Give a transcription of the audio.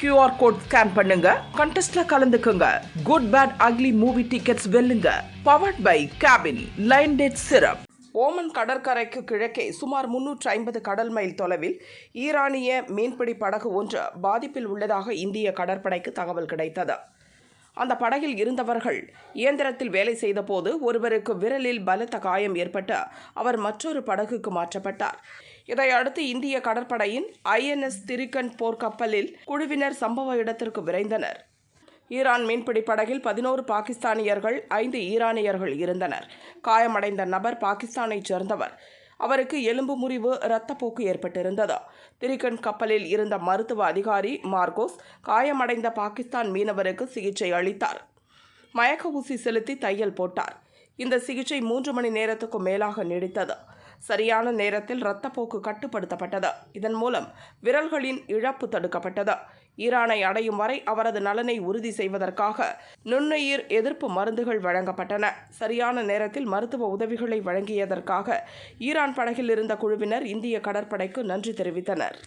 QR code scan பண்ணுங்க. கண்டெஸ்ட்ல கலந்துக்குங்க. Good bad ugly movie tickets வெல்லுங்க. Powered by cabin line date syrup Oman கடற்கரைக்கு கிழக்கே சுமார் முன்னூற்று ஐம்பது கடல் மைல் தொலைவில் ஈரானிய மீன்பிடி படகு ஒன்று பாதிப்பில் உள்ளதாக இந்திய கடற்படைக்கு தகவல் கிடைத்தது. அந்த படகில் இருந்தவர்கள் இயந்திரத்தில் வேலை செய்தபோது ஒருவருக்கு விரலில் பலத்த காயம் ஏற்பட்டு அவர் மற்றொரு படகுக்கு மாற்றப்பட்டார். இதையடுத்து இந்திய கடற்படையின் ஐஎன்எஸ் திரிகன் போர்க்கப்பலில் குழுவினர் சம்பவ இடத்திற்கு விரைந்தனர். ஈரான் மீன்பிடி படகில் பதினோரு பாகிஸ்தானியர்கள் ஐந்து ஈரானியர்கள் இருந்தனர். காயமடைந்த நபர் பாகிஸ்தானைச் சேர்ந்தவர். அவருக்கு எலும்பு முறிவு இரத்தப்போக்கு ஏற்பட்டிருந்தது. திரிகன் கப்பலில் இருந்த மருத்துவ அதிகாரி மார்கோஸ் காயமடைந்த பாகிஸ்தான் மீனவருக்கு சிகிச்சை அளித்தார். மயக்க ஊசி செலுத்தி தையல் போட்டார். இந்த சிகிச்சை மூன்று மணி நேரத்துக்கும் மேலாக நீடித்தது. சரியான நேரத்தில் இரத்தப்போக்கு கட்டுப்படுத்தப்பட்டது. இதன் மூலம் விரல்களின் இழப்பு தடுக்கப்பட்டது. ஈரானை அடையும் வரை அவரது நலனை உறுதி செய்வதற்காக நுண்ணுயிர் எதிர்ப்பு மருந்துகள் வழங்கப்பட்டன. சரியான நேரத்தில் மருத்துவ உதவிகளை வழங்கியதற்காக ஈரான் படகில் இருந்த குழுவினர் இந்திய கடற்படைக்கு நன்றி தெரிவித்தனர்.